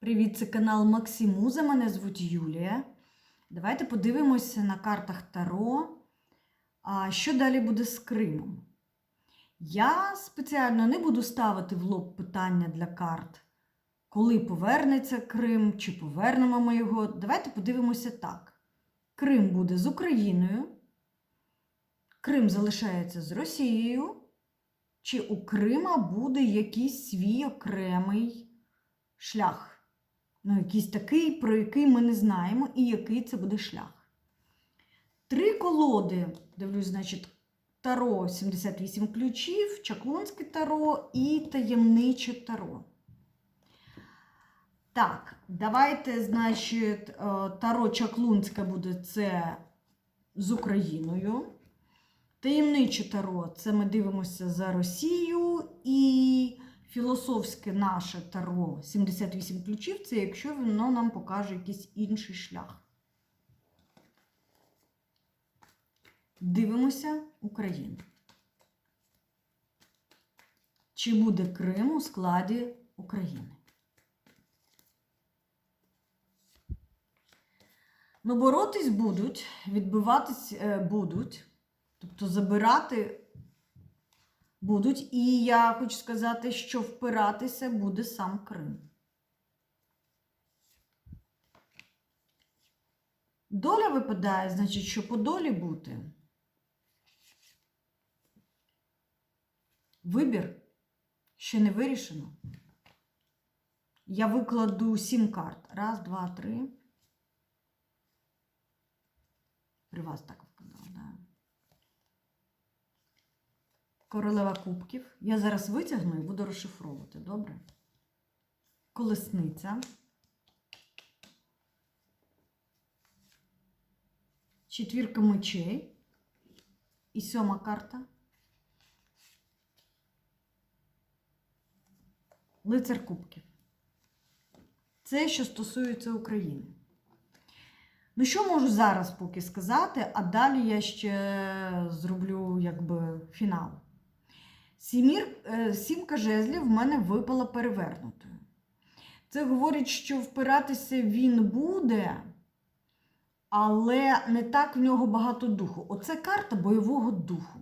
Привіт, це канал Максимуза. Мене звуть Юлія. Давайте подивимося на картах Таро. А що далі буде з Кримом? Я спеціально не буду ставити в лоб питання для карт, коли повернеться Крим, чи повернемо ми його. Давайте подивимося так. Крим буде з Україною. Крим залишається з Росією. Чи у Крима буде якийсь свій окремий шлях? Ну, якийсь такий, про який ми не знаємо, і який це буде шлях. Три колоди, дивлюсь, значить, Таро 78 ключів, Чаклунське Таро і таємниче Таро. Так, давайте, значить, е, Таро Чаклунське буде це з Україною. Таємниче Таро це ми дивимося за Росію. І філософське наше Таро 78 ключів це якщо воно нам покаже якийсь інший шлях. Дивимося Україну. Чи буде Крим у складі України? Ну, боротись будуть, відбиватись е, будуть, тобто забирати будуть. І я хочу сказати, що впиратися буде сам Крим. Доля випадає, значить, що по долі бути. Вибір ще не вирішено. Я викладу сім карт. Раз, два, три. При вас так вкладала, да. Королева кубків. Я зараз витягну і буду розшифровувати, добре? Колесниця. Четвірка мечей. І сьома карта. Лицар кубків. Це що стосується України. Ну, що можу зараз поки сказати, а далі я ще зроблю якби фінал. Сімір, е, сімка жезлів в мене випала перевернутою. Це говорить, що впиратися він буде, але не так в нього багато духу. Оце карта бойового духу.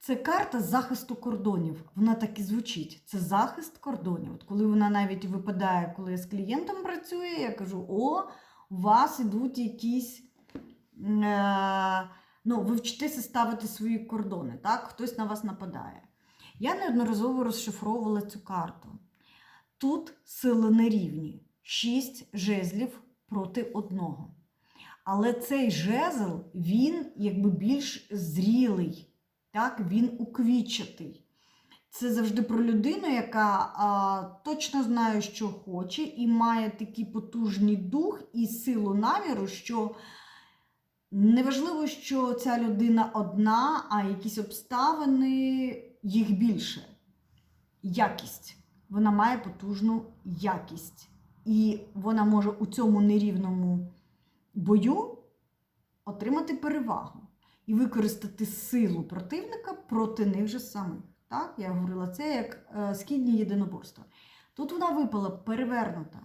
Це карта захисту кордонів. Вона так і звучить. Це захист кордонів. От коли вона навіть випадає, коли я з клієнтом працюю, я кажу: о, у вас ідуть якісь. Е, ну, ви вчитеся ставити свої кордони, так? Хтось на вас нападає. Я неодноразово розшифровувала цю карту. Тут сили нерівні. Шість жезлів проти одного. Але цей жезл, він якби більш зрілий, так? він уквічатий. Це завжди про людину, яка а, точно знає, що хоче, і має такий потужний дух і силу наміру, що неважливо, що ця людина одна, а якісь обставини їх більше. Якість. Вона має потужну якість. І вона може у цьому нерівному бою отримати перевагу і використати силу противника проти них же самих. Так, я говорила це як е, східні єдиноборства. Тут вона випала перевернута.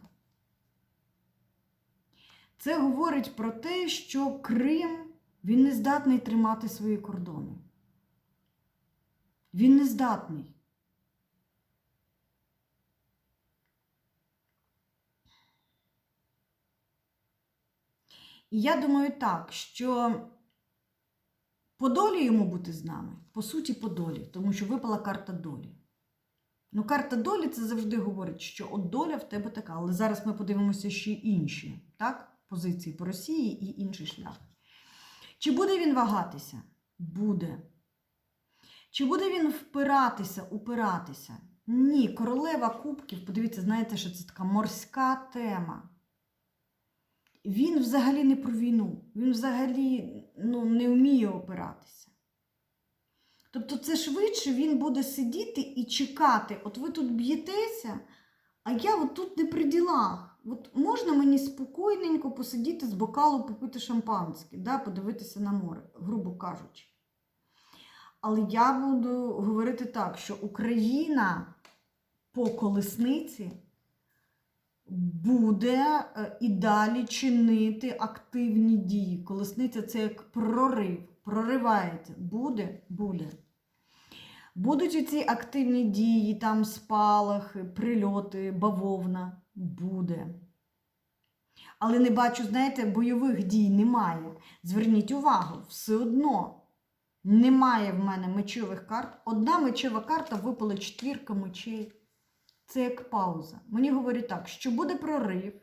Це говорить про те, що Крим він не здатний тримати свої кордони. Він не здатний. І я думаю так, що по долі йому бути з нами, по суті, по долі, тому що випала карта долі. Ну, карта долі це завжди говорить, що от доля в тебе така, але зараз ми подивимося ще інші так? позиції по Росії і інший шлях. Чи буде він вагатися? Буде. Чи буде він впиратися, упиратися? Ні, королева кубків, подивіться, знаєте, що це така морська тема. Він взагалі не про війну, він взагалі ну, не вміє опиратися. Тобто, це швидше він буде сидіти і чекати. От ви тут б'єтеся, а я от тут не при ділах. От можна мені спокійненько посидіти з бокалу, попити шампанське, да, подивитися на море, грубо кажучи. Але я буду говорити так, що Україна по колесниці буде е, і далі чинити активні дії. Колесниця це як прорив, проривається. Буде, буде. Будуть оці активні дії, там спалахи, прильоти, бавовна. Буде. Але не бачу, знаєте, бойових дій немає. Зверніть увагу, все одно немає в мене мечових карт. Одна мечова карта випала четвірка мечей. Це як пауза. Мені говорять так, що буде прорив,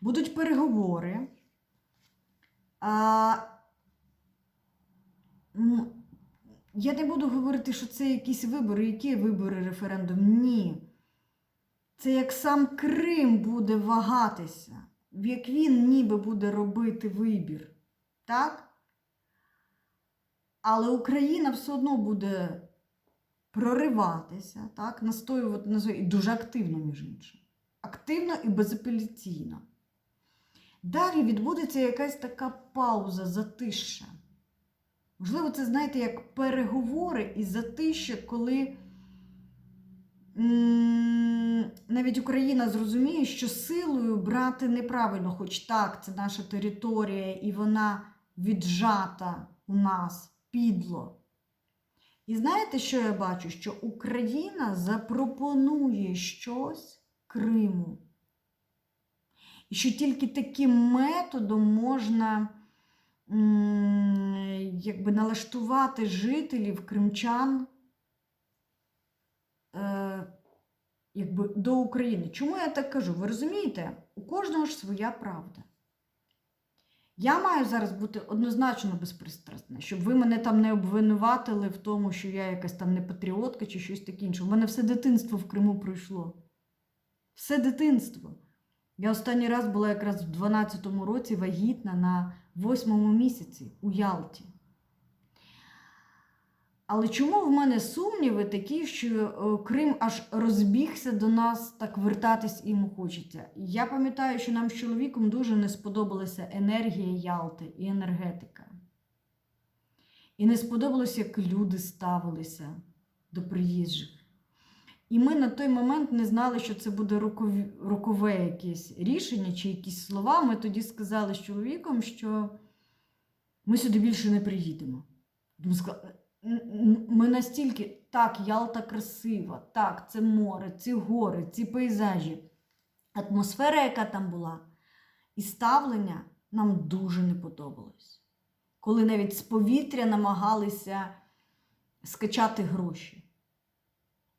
будуть переговори. А, я не буду говорити, що це якісь вибори. Які вибори, референдум? Ні. Це як сам Крим буде вагатися, як він ніби буде робити вибір. Так? Але Україна все одно буде прориватися, так? настоювати на і дуже активно, між іншим. Активно і безапеляційно. Далі відбудеться якась така пауза, затища. Можливо, це, знаєте, як переговори і затища, коли навіть Україна зрозуміє, що силою брати неправильно, хоч так, це наша територія, і вона віджата у нас підло. І знаєте, що я бачу? Що Україна запропонує щось Криму. І що тільки таким методом можна якби налаштувати жителів кримчан е, якби, до України. Чому я так кажу? Ви розумієте? У кожного ж своя правда. Я маю зараз бути однозначно безпристрасна, щоб ви мене там не обвинуватили в тому, що я якась там не патріотка чи щось таке інше. У мене все дитинство в Криму пройшло. Все дитинство. Я останній раз була якраз в 12-му році вагітна на 8-му місяці у Ялті. Але чому в мене сумніви такі, що е, Крим аж розбігся до нас, так вертатись йому хочеться? Я пам'ятаю, що нам з чоловіком дуже не сподобалася енергія Ялти і енергетика. І не сподобалося, як люди ставилися до приїжджих. І ми на той момент не знали, що це буде рокове якесь рішення чи якісь слова. Ми тоді сказали з чоловіком, що ми сюди більше не приїдемо. Ми сказали, «Н- н- ми настільки, так, Ялта красива, так, це море, ці гори, ці пейзажі, атмосфера, яка там була, і ставлення нам дуже не подобалось. Коли навіть з повітря намагалися скачати гроші.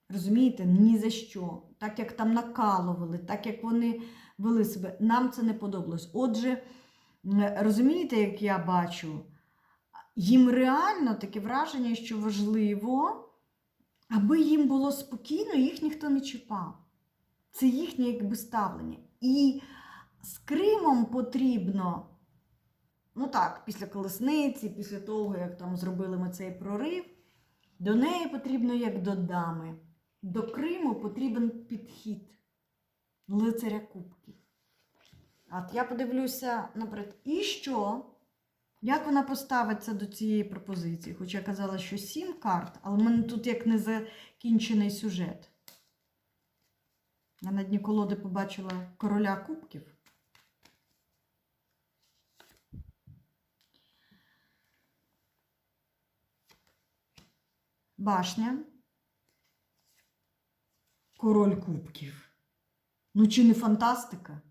Розумієте, ні за що. Так як там накалували, так як вони вели себе, нам це не подобалось. Отже, розумієте, як я бачу, їм реально таке враження, що важливо, аби їм було спокійно, їх ніхто не чіпав. Це їхнє якби ставлення. І з Кримом потрібно, ну так, після колесниці, після того, як там зробили ми цей прорив, до неї потрібно як до дами. До Криму потрібен підхід лицаря кубків. От я подивлюся, наприклад, і що? Як вона поставиться до цієї пропозиції? Хоча я казала, що сім карт, але в мене тут як не закінчений сюжет. Я на дні колоди побачила короля кубків. Башня. Король кубків. Ну, чи не фантастика?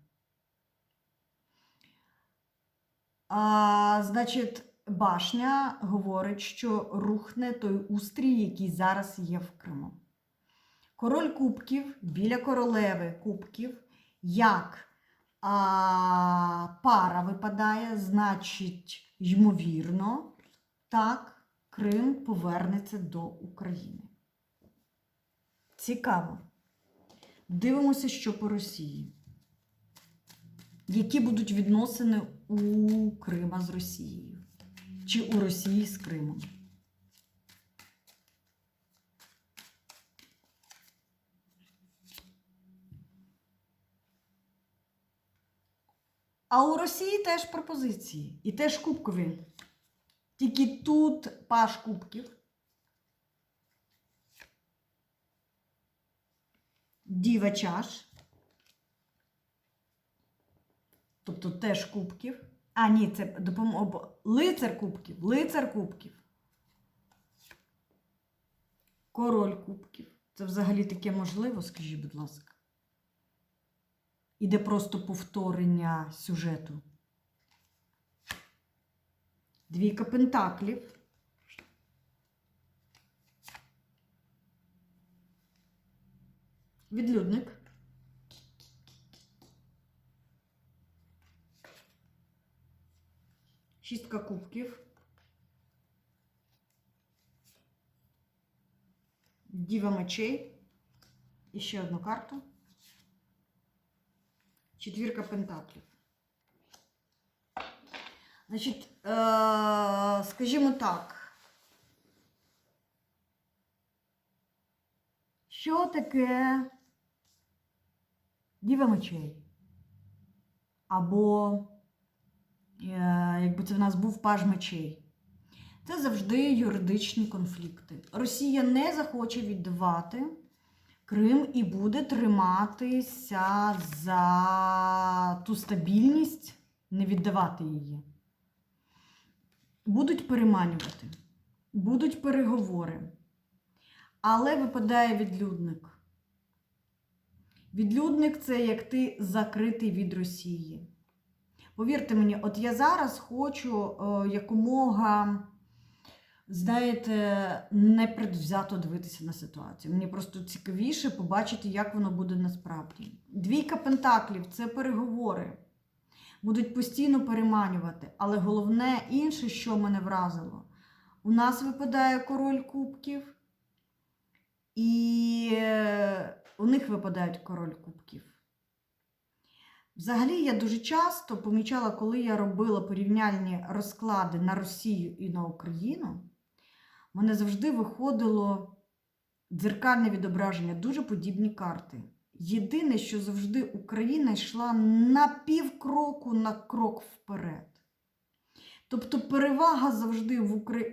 А, значить, башня говорить, що рухне той устрій, який зараз є в Криму. Король кубків біля королеви кубків, як а, пара випадає, значить, ймовірно, так, Крим повернеться до України. Цікаво. Дивимося, що по Росії. Які будуть відносини у Крима з Росією? Чи у Росії з Кримом? А у Росії теж пропозиції. І теж кубкові. Тільки тут паш кубків. Діва чаш. Тобто теж кубків. А, ні, це допомога. Лицар кубків, лицар кубків. Король кубків. Це взагалі таке можливо, скажіть, будь ласка. Іде просто повторення сюжету. Двійка пентаклів. Відлюдник. Шістка кубків. Діва мечей. І ще одну карту. Четвірка пентаклів. Значить, е- скажімо так. Що таке Діва мечей? Або, якби це в нас був паж мечей. Це завжди юридичні конфлікти. Росія не захоче віддавати Крим і буде триматися за ту стабільність, не віддавати її. Будуть переманювати, будуть переговори. Але випадає відлюдник. Відлюдник це як ти закритий від Росії. Повірте мені, от я зараз хочу е, якомога, знаєте, непредвзято дивитися на ситуацію. Мені просто цікавіше побачити, як воно буде насправді. Двійка пентаклів це переговори. Будуть постійно переманювати. Але головне інше, що мене вразило, у нас випадає король кубків. І е, у них випадають король кубків. Взагалі, я дуже часто помічала, коли я робила порівняльні розклади на Росію і на Україну, мене завжди виходило дзеркальне відображення, дуже подібні карти. Єдине, що завжди Україна йшла на півкроку на крок вперед. Тобто перевага завжди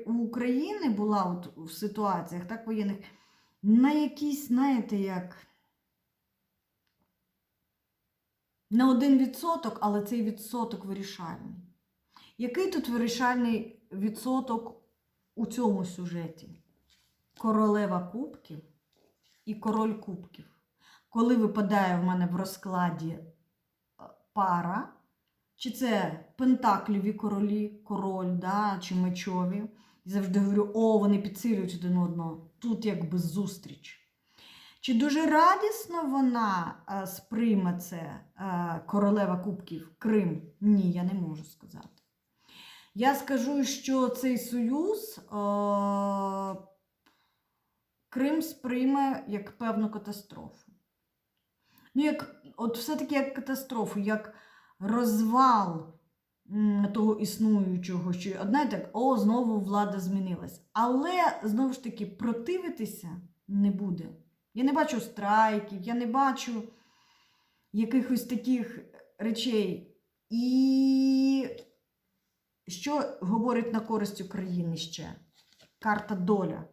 в України була от в ситуаціях так воєнних на якийсь, знаєте, як на один відсоток, але цей відсоток вирішальний. Який тут вирішальний відсоток у цьому сюжеті? Королева кубків і король кубків. Коли випадає в мене в розкладі е, пара, чи це пентакліві королі, король, да, чи мечові. І завжди говорю, о, вони підсилюють один одного. Тут якби зустріч. Чи дуже радісно вона е, сприйме це е, королева Кубків Крим? Ні, я не можу сказати. Я скажу, що цей союз е, Крим сприйме як певну катастрофу. Ну, як, от все-таки як катастрофу, як розвал того існуючого, що одна так, о, знову влада змінилась. Але знову ж таки противитися не буде. Я не бачу страйків, я не бачу якихось таких речей. І що говорить на користь України ще? Карта доля.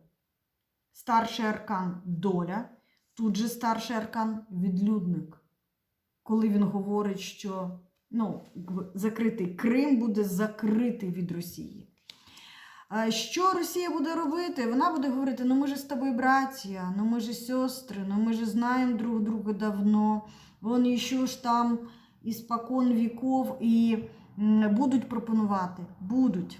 Старший аркан доля. Тут же старший аркан відлюдник. Коли він говорить, що ну, закритий Крим буде закритий від Росії. Що Росія буде робити? Вона буде говорити: ну ми ж з тобою братія, ну ми ж сестри, ну ми ж знаємо друг друга давно. Вони що ж там іспокон віков і будуть пропонувати. Будуть.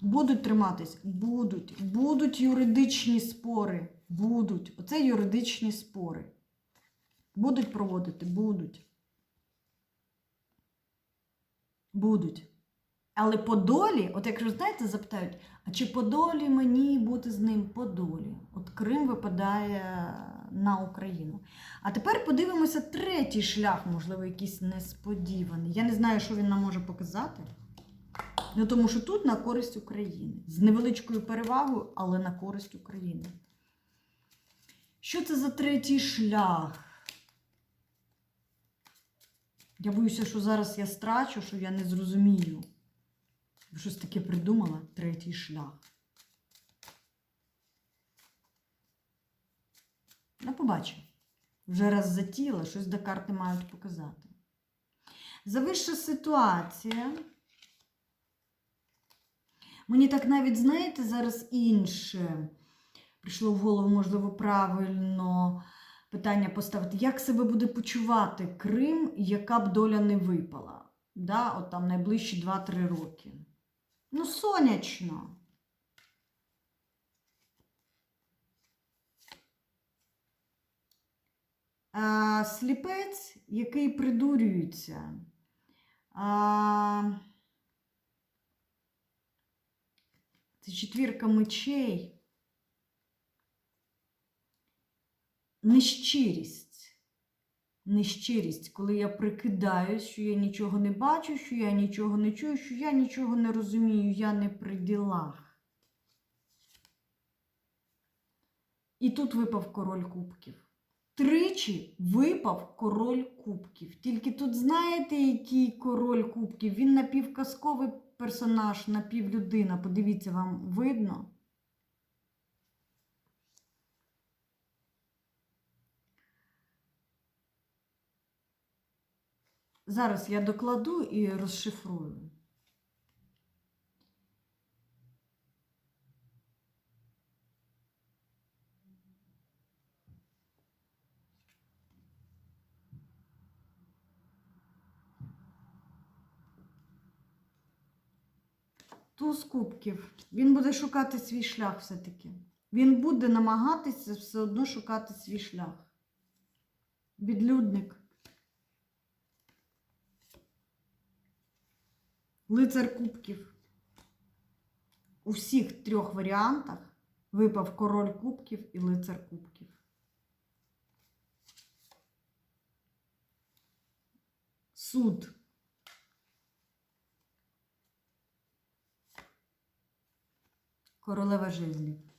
Будуть триматись, будуть. Будуть юридичні спори. Будуть. Оце юридичні спори. Будуть проводити, будуть. Будуть. Але по долі, от якщо знаєте, запитають, а чи по долі мені бути з ним по долі? От Крим випадає на Україну. А тепер подивимося третій шлях, можливо, якийсь несподіваний. Я не знаю, що він нам може показати. Ну, тому що тут на користь України. З невеличкою перевагою, але на користь України. Що це за третій шлях? Я боюся, що зараз я страчу, що я не зрозумію. Щось таке придумала третій шлях. Ну, побачимо. Вже раз затіяла, щось до карти мають показати. Завища ситуація. Мені так навіть, знаєте, зараз інше прийшло в голову, можливо, правильно питання поставити. Як себе буде почувати Крим, яка б доля не випала? Да, от там найближчі 2-3 роки. Ну, сонячно. А, сліпець, який придурюється. А, це четвірка мечей. Нещирість. Нещирість, коли я прикидаюсь, що я нічого не бачу, що я нічого не чую, що я нічого не розумію, я не при ділах. І тут випав король кубків. Тричі випав король кубків. Тільки тут знаєте, який король кубків? Він напівказковий персонаж, напівлюдина. Подивіться, вам видно? Зараз я докладу і розшифрую. Туз кубків. Він буде шукати свій шлях все-таки. Він буде намагатися все одно шукати свій шлях. Відлюдник. Лицар кубків. У всіх трьох варіантах випав король кубків і лицар кубків. Суд. Королева жезлів.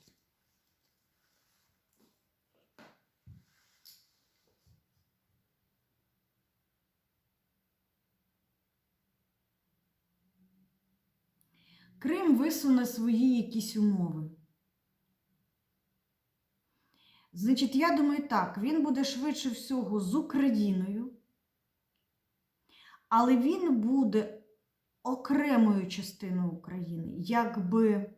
Крим висуне свої якісь умови. Значить, я думаю, так, він буде швидше всього з Україною, але він буде окремою частиною України, якби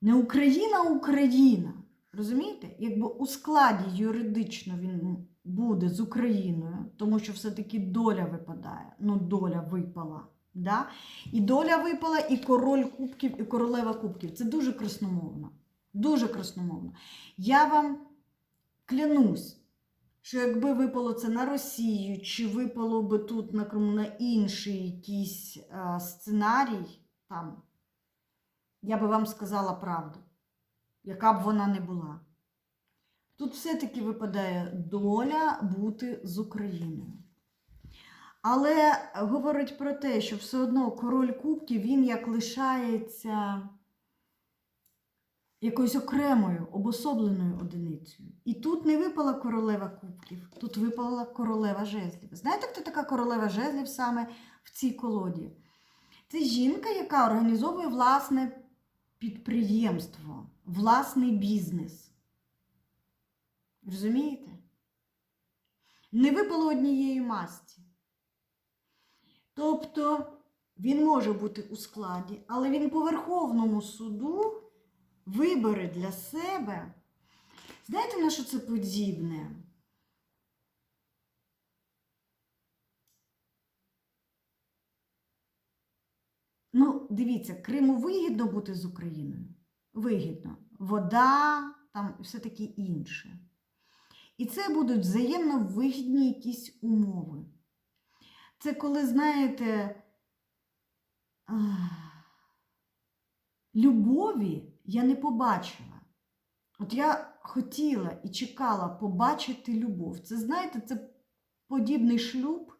не Україна, Україна. Розумієте? Якби у складі юридично він буде з Україною, тому що все-таки доля випадає. Ну, доля випала. Да? І доля випала, і король кубків, і королева кубків. Це дуже красномовно. Дуже красномовно. Я вам клянусь, що якби випало це на Росію, чи випало би тут на Криму на інший якийсь а, сценарій, там, я би вам сказала правду, яка б вона не була. Тут все-таки випадає доля бути з Україною. Але говорить про те, що все одно король кубків він як лишається якоюсь окремою, обособленою одиницею. І тут не випала королева кубків, тут випала королева жезлів. Знаєте, хто така королева жезлів саме в цій колоді? Це жінка, яка організовує власне підприємство, власний бізнес. Розумієте? Не випало однієї масті. Тобто він може бути у складі, але він по Верховному суду вибере для себе. Знаєте, на що це подібне? Ну, дивіться, Криму вигідно бути з Україною. Вигідно. Вода, там все таке інше. І це будуть взаємно вигідні якісь умови. Це коли, знаєте, любові я не побачила. От я хотіла і чекала побачити любов. Це, знаєте, це подібний шлюб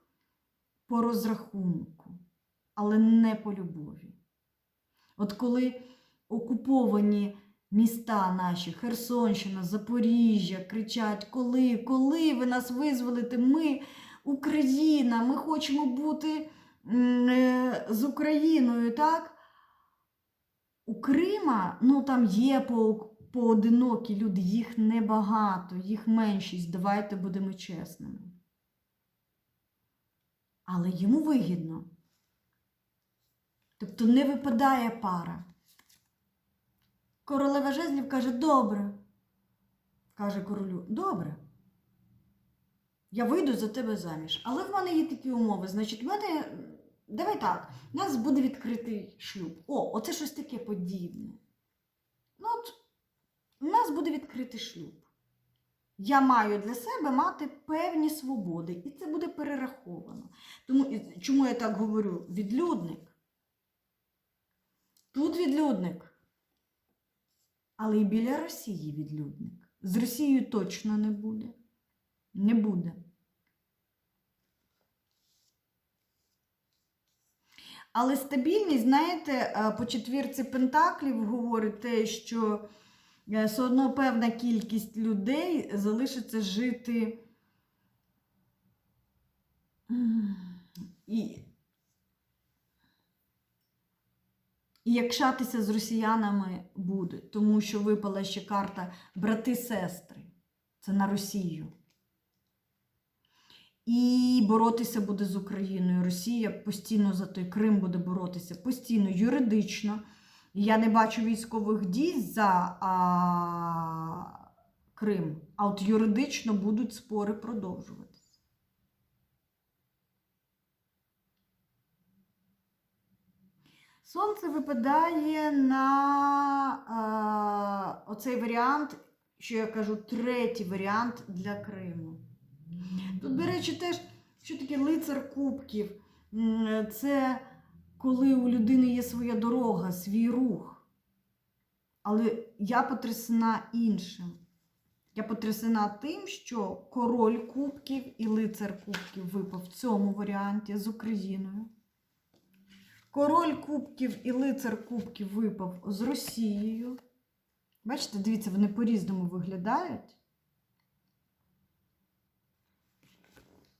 по розрахунку, але не по любові. От коли окуповані міста наші, Херсонщина, Запоріжжя, кричать, коли, коли ви нас визволите, ми. Україна, ми хочемо бути е, з Україною, так? У Крима, ну там є по, поодинокі люди, їх небагато, їх меншість, давайте будемо чесними. але йому вигідно. Тобто не випадає пара. Королева жезлів каже: добре. Каже королю, добре. Я вийду за тебе заміж. Але в мене є такі умови. Значить, в мене, давай так, у нас буде відкритий шлюб. О, оце щось таке подібне. Ну, от, у нас буде відкритий шлюб. Я маю для себе мати певні свободи, і це буде перераховано. Тому чому я так говорю? Відлюдник. Тут відлюдник. Але і біля Росії відлюдник. З Росією точно не буде. Не буде. Але стабільність, знаєте, е, по четвірці Пентаклів говорить те, що е, все одно певна кількість людей залишиться жити і, і якшатися з росіянами буде, тому що випала ще карта брати-сестри. Це на Росію. І боротися буде з Україною. Росія постійно за той Крим буде боротися, постійно, юридично. Я не бачу військових дій за а, Крим, а от юридично будуть спори продовжуватися. Сонце випадає на а, оцей варіант, що я кажу, третій варіант для Криму. Тут, до речі, теж, що таке лицар кубків? Це коли у людини є своя дорога, свій рух. Але я потрясена іншим. Я потрясена тим, що король кубків і лицар кубків випав в цьому варіанті з Україною. Король кубків і лицар кубків випав з Росією. Бачите, дивіться, вони по-різному виглядають.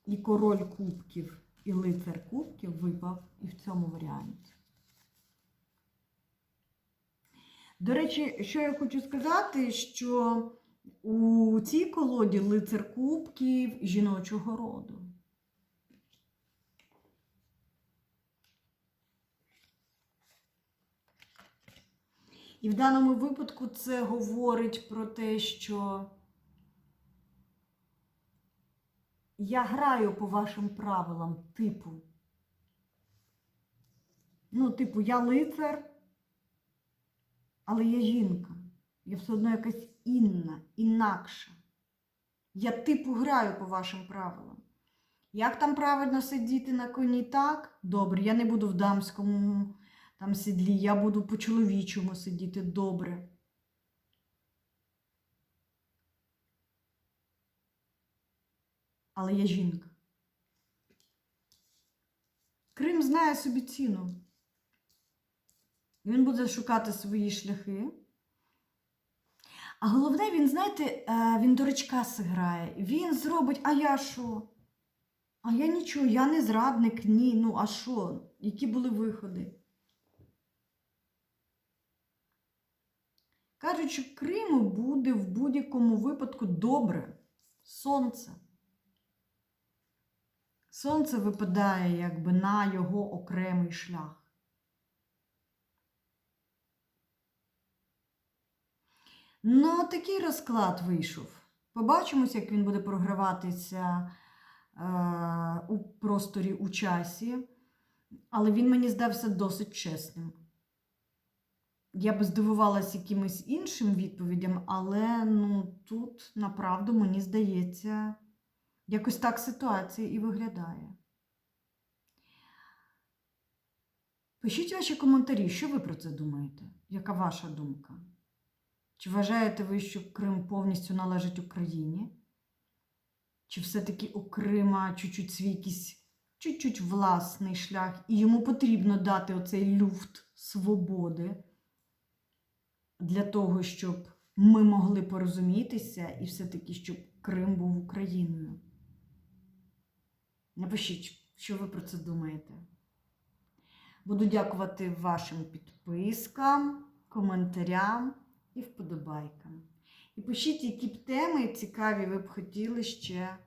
І король кубків, і лицар кубків випав і в цьому варіанті. До речі, що я хочу сказати, що у цій колоді лицар кубків жіночого роду. І в даному випадку це говорить про те, що я граю по вашим правилам, типу. Ну, типу, я лицар, але я жінка. Я все одно якась інна, інакша. Я типу граю по вашим правилам. Як там правильно сидіти на коні так? Добре, я не буду в дамському там сідлі, я буду по-чоловічому сидіти добре. Але я жінка. Крим знає собі ціну. Він буде шукати свої шляхи. А головне, він, знаєте, е, він дурачка сиграє. Він зробить, а я що? А я нічого, я не зрадник, ні. Ну, а що? Які були виходи? Кажуть, що Криму буде в будь-якому випадку добре. Сонце. Сонце випадає якби на його окремий шлях. Ну, такий розклад вийшов. Побачимось, як він буде програватися е, у просторі у часі, але він мені здався досить чесним. Я би здивувалася якимось іншим відповідям, але ну, тут, направду, мені здається, якось так ситуація і виглядає. Пишіть ваші коментарі, що ви про це думаєте? Яка ваша думка? Чи вважаєте ви, що Крим повністю належить Україні? Чи все-таки у Крима чуть-чуть свій якийсь чуть-чуть власний шлях, і йому потрібно дати оцей люфт свободи для того, щоб ми могли порозумітися і все-таки, щоб Крим був Україною? Напишіть, що ви про це думаєте. Буду дякувати вашим підпискам, коментарям і вподобайкам. І пишіть, які б теми цікаві ви б хотіли ще,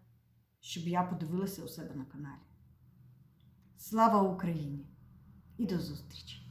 щоб я подивилася у себе на каналі. Слава Україні! І до зустрічі!